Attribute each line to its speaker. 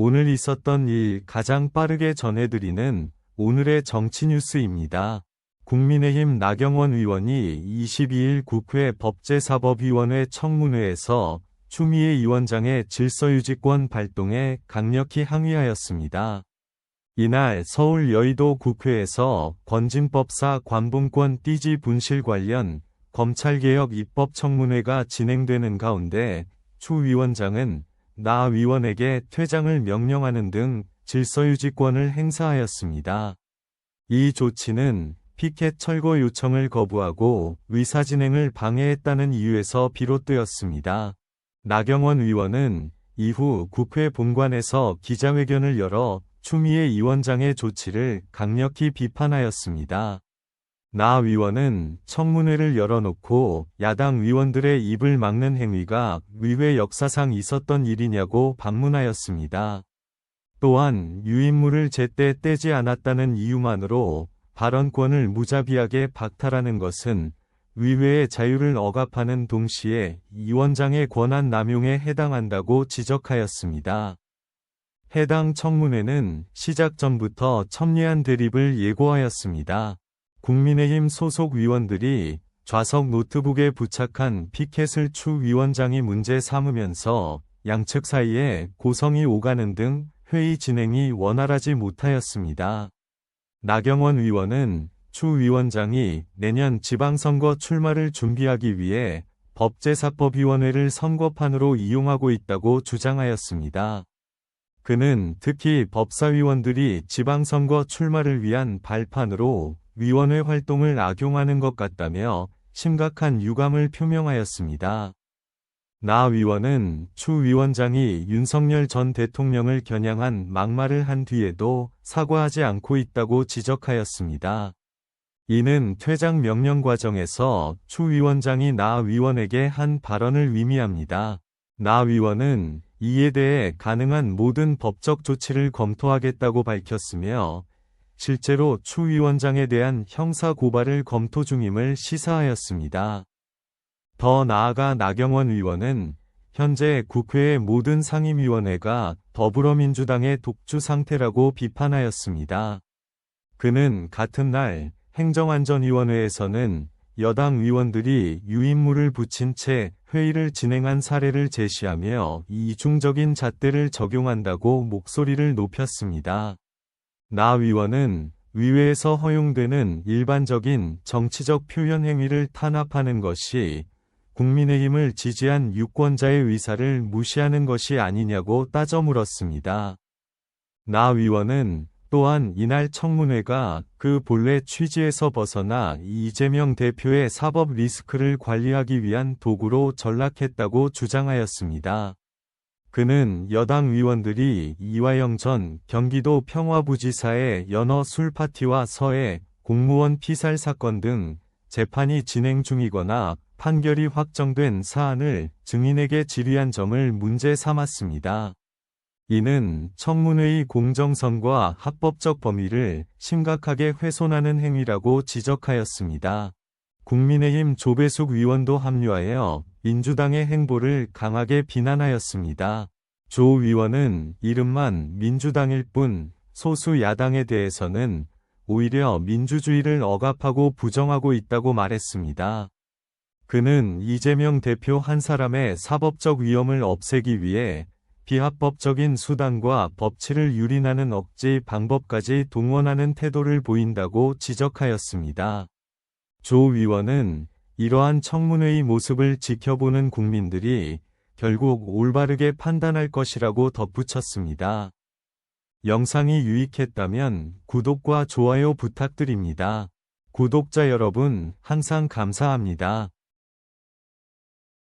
Speaker 1: 오늘 있었던 일 가장 빠르게 전해드리는 오늘의 정치 뉴스입니다. 국민의힘 나경원 의원이 22일 국회 법제사법위원회 청문회에서 추미애 위원장의 질서유지권 발동에 강력히 항의하였습니다. 이날 서울 여의도 국회에서 건진법사 관봉권 띠지 분실 관련 검찰개혁 입법 청문회가 진행되는 가운데 추 위원장은 나 위원에게 퇴장을 명령하는 등 질서유지권을 행사하였습니다. 이 조치는 피켓 철거 요청을 거부하고 의사 진행을 방해했다는 이유에서 비롯되었습니다. 나경원 의원은 이후 국회 본관에서 기자회견을 열어 추미애 위원장의 조치를 강력히 비판하였습니다. 나 위원은 청문회를 열어놓고 야당 위원들의 입을 막는 행위가 의회 역사상 있었던 일이냐고 반문하였습니다. 또한 유인물을 제때 떼지 않았다는 이유만으로 발언권을 무자비하게 박탈하는 것은 의회의 자유를 억압하는 동시에 위원장의 권한 남용에 해당한다고 지적하였습니다. 해당 청문회는 시작 전부터 첨예한 대립을 예고하였습니다. 국민의힘 소속 위원들이 좌석 노트북에 부착한 피켓을 추 위원장이 문제 삼으면서 양측 사이에 고성이 오가는 등 회의 진행이 원활하지 못하였습니다. 나경원 의원은 추 위원장이 내년 지방선거 출마를 준비하기 위해 법제사법위원회를 선거판으로 이용하고 있다고 주장하였습니다. 그는 특히 법사위원들이 지방선거 출마를 위한 발판으로 위원회 활동을 악용하는 것 같다며 심각한 유감을 표명하였습니다. 나 위원은 추 위원장이 윤석열 전 대통령을 겨냥한 막말을 한 뒤에도 사과하지 않고 있다고 지적하였습니다. 이는 퇴장 명령 과정에서 추 위원장이 나 위원에게 한 발언을 의미합니다. 나 위원은 이에 대해 가능한 모든 법적 조치를 검토하겠다고 밝혔으며 실제로 추 위원장에 대한 형사 고발을 검토 중임을 시사하였습니다. 더 나아가 나경원 의원은 현재 국회의 모든 상임위원회가 더불어민주당의 독주 상태라고 비판하였습니다. 그는 같은 날 행정안전위원회에서는 여당 의원들이 유인물을 붙인 채 회의를 진행한 사례를 제시하며 이중적인 잣대를 적용한다고 목소리를 높였습니다. 나 위원은 의회에서 허용되는 일반적인 정치적 표현 행위를 탄압하는 것이 국민의힘을 지지한 유권자의 의사를 무시하는 것이 아니냐고 따져 물었습니다. 나 위원은 또한 이날 청문회가 그 본래 취지에서 벗어나 이재명 대표의 사법 리스크를 관리하기 위한 도구로 전락했다고 주장하였습니다. 그는 여당 의원들이 이화영 전 경기도 평화부지사의 연어 술 파티와 서해 공무원 피살 사건 등 재판이 진행 중이거나 판결이 확정된 사안을 증인에게 질의한 점을 문제 삼았습니다. 이는 청문회의 공정성과 합법적 범위를 심각하게 훼손하는 행위라고 지적하였습니다. 국민의힘 조배숙 위원도 합류하여 민주당의 행보를 강하게 비난하였습니다. 조 위원은 이름만 민주당일 뿐 소수 야당에 대해서는 오히려 민주주의를 억압하고 부정하고 있다고 말했습니다. 그는 이재명 대표 한 사람의 사법적 위험을 없애기 위해 비합법적인 수단과 법치를 유린하는 억지 방법까지 동원하는 태도를 보인다고 지적하였습니다. 조 위원은 이러한 청문회의 모습을 지켜보는 국민들이 결국 올바르게 판단할 것이라고 덧붙였습니다. 영상이 유익했다면 구독과 좋아요 부탁드립니다. 구독자 여러분 항상 감사합니다.